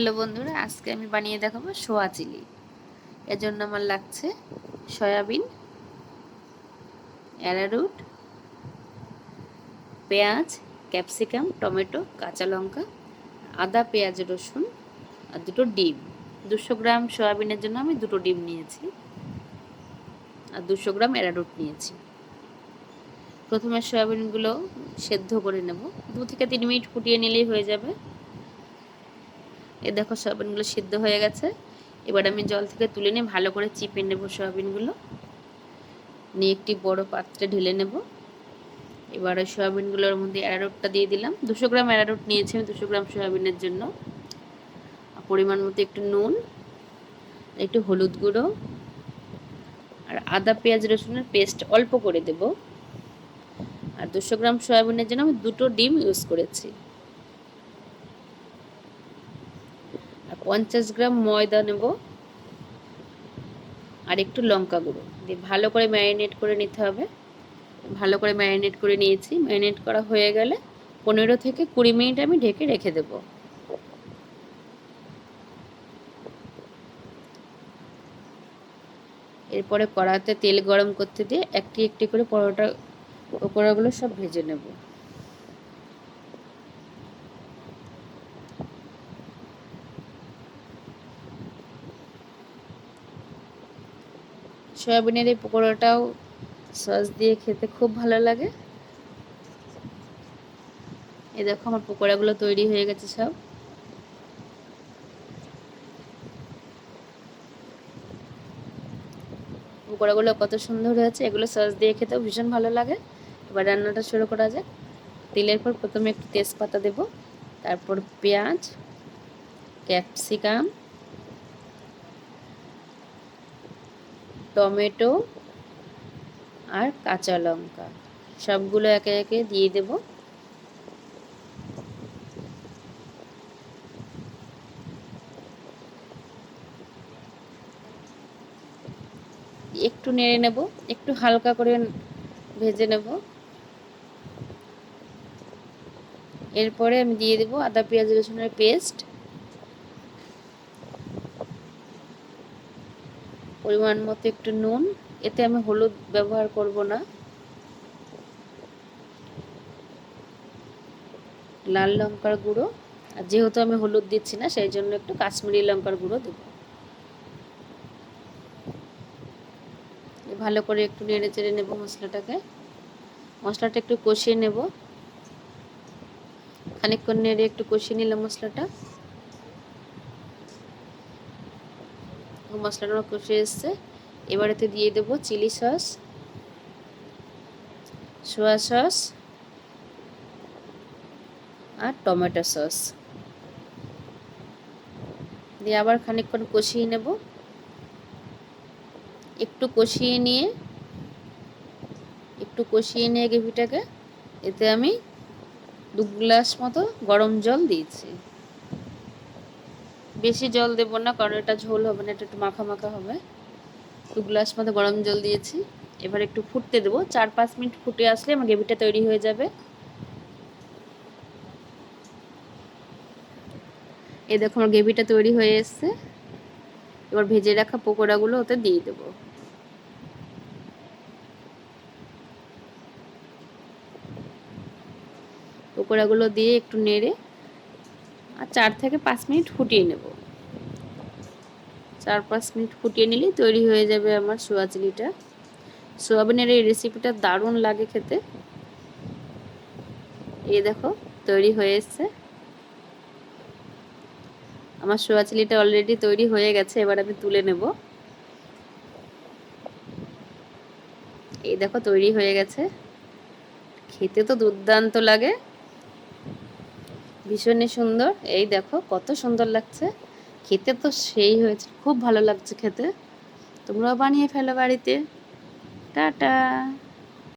Hello বন্ধুরা, আজকে আমি বানিয়ে দেখাবো সোয়া চিলি। এর জন্য আমার লাগছে সয়াবিন, অ্যারারুট, পেঁয়াজ, ক্যাপসিকাম, টমেটো, কাঁচা লঙ্কা, আদা, পেঁয়াজ, রসুন আর দুটো ডিম। দুশো গ্রাম সয়াবিনের জন্য আমি দুটো ডিম নিয়েছি আর দুশো গ্রাম অ্যারারুট নিয়েছি। প্রথমে সয়াবিনগুলো সেদ্ধ করে নেব। দু থেকে তিন মিনিট ফুটিয়ে নিলেই হয়ে যাবে। এ দেখো সয়াবিনগুলো সিদ্ধ হয়ে গেছে। এবার আমি জল থেকে তুলে নিয়ে ভালো করে চিপে নেব সয়াবিনগুলো। নিয়ে একটি বড় পাত্রে ঢেলে নেব। এবার ওই সয়াবিনগুলোর মধ্যে অ্যারারুটটা দিয়ে দিলাম। দুশো গ্রাম অ্যারারুট নিয়েছি আমি, দুশো গ্রাম সয়াবিনের জন্য। পরিমাণ মতো একটু নুন, একটু হলুদ গুঁড়ো, আর আদা, পেঁয়াজ, রসুনের পেস্ট অল্প করে দেব। আর দুশো গ্রাম সয়াবিনের জন্য আমি দুটো ডিম ইউজ করেছি। পঞ্চাশ গ্রাম ময়দা নেব আর একটু লঙ্কা গুঁড়ো। দিয়ে ভালো করে ম্যারিনেট করে নিতে হবে। ভালো করে ম্যারিনেট করে নিয়েছি। ম্যারিনেট করা হয়ে গেলে পনেরো থেকে কুড়ি মিনিট আমি ঢেকে রেখে দেব। এরপরে কড়াতে তেল গরম করতে দিয়ে একটি একটি করে পরোটা পকোড়াগুলো সব ভেজে নেব। সয়াবিনের এই পকোড়াটাও সস দিয়ে খেতে খুব ভালো লাগে। এই দেখো আমার পকোড়াগুলো তৈরি হয়ে গেছে সব। পকোড়াগুলো কত সুন্দর হয়েছে, এগুলো সস দিয়ে খেতেও ভীষণ ভালো লাগে। এবার রান্নাটা শুরু করা যাক। তেলের পর প্রথমে একটু তেজপাতা দেব, তারপর পেঁয়াজ, ক্যাপসিকাম টমেটো আর কাঁচা লঙ্কা। সবগুলো একে একে দিয়ে দেব। একটু নেড়ে নেব, একটু হালকা করে ভেজে নেব। এরপরে আমি দিয়ে দেবো আদা, পেঁয়াজ, রসুনের পেস্ট। পরিমাণ মতো একটু নুন। এতে আমি হলুদ ব্যবহার করব না। লাল লঙ্কার গুঁড়ো। আর যেহেতু আমি হলুদ দিচ্ছি না, সেই জন্য একটু কাশ্মীরি লঙ্কার গুঁড়ো দেব। ভালো করে একটু নেড়ে চেড়ে নেব মশলাটাকে। মশলাটা একটু কষিয়ে নেব। খানিকক্ষণ নেড়ে একটু কষিয়ে নিলাম মশলাটা। মশলাটা কষে এসছে। এবারেতে দিয়ে দেবো চিলি সস, সোয়া সস আর টমেটো সস। দিয়ে আবার খানিকক্ষণ কষিয়ে নেব। একটু কষিয়ে নিয়ে, একটু কষিয়ে নিয়ে গ্রেভিটাকে, এতে আমি দু গ্লাস মতো গরম জল দিয়েছি। বেশি জল দেবো না, কারণ এটা ঝোল হবে না, এটা একটু মাখা মাখা হবে। দু গ্লাস মতো গরম জল দিয়েছি। এবার একটু ফুটতে দেবো। চার পাঁচ মিনিট ফুটে আসলে আমার গ্রেভিটা তৈরি হয়ে যাবে। এ দেখো আমার গ্রেভিটা তৈরি হয়ে এসছে। এবার ভেজে রাখা পকোড়াগুলো ওতে দিয়ে দেবো। পকোড়াগুলো দিয়ে একটু নেড়ে আর চার থেকে পাঁচ মিনিট ফুটিয়ে নেব। চার পাঁচ মিনিট ফুটিয়ে নিলেই তৈরি হয়ে যাবে আমার সোয়া চিলিটা সোয়াবিনের এই রেসিপিটা দারুণ লাগে খেতে। এই দেখো, তৈরি হয়ে এসছে। আমার সোয়া চিলিটা অলরেডি তৈরি হয়ে গেছে, এবার আমি তুলে নেব। এই দেখো, তৈরি হয়ে গেছে। খেতে তো দুর্দান্ত লাগে। ভীষণই সুন্দর। এই দেখো, কত সুন্দর লাগছে। খেতে তো সেই হয়েছে। খুব ভালো লাগছে খেতে। তোমরাও বানিয়ে ফেলো বাড়িতে। টাটা।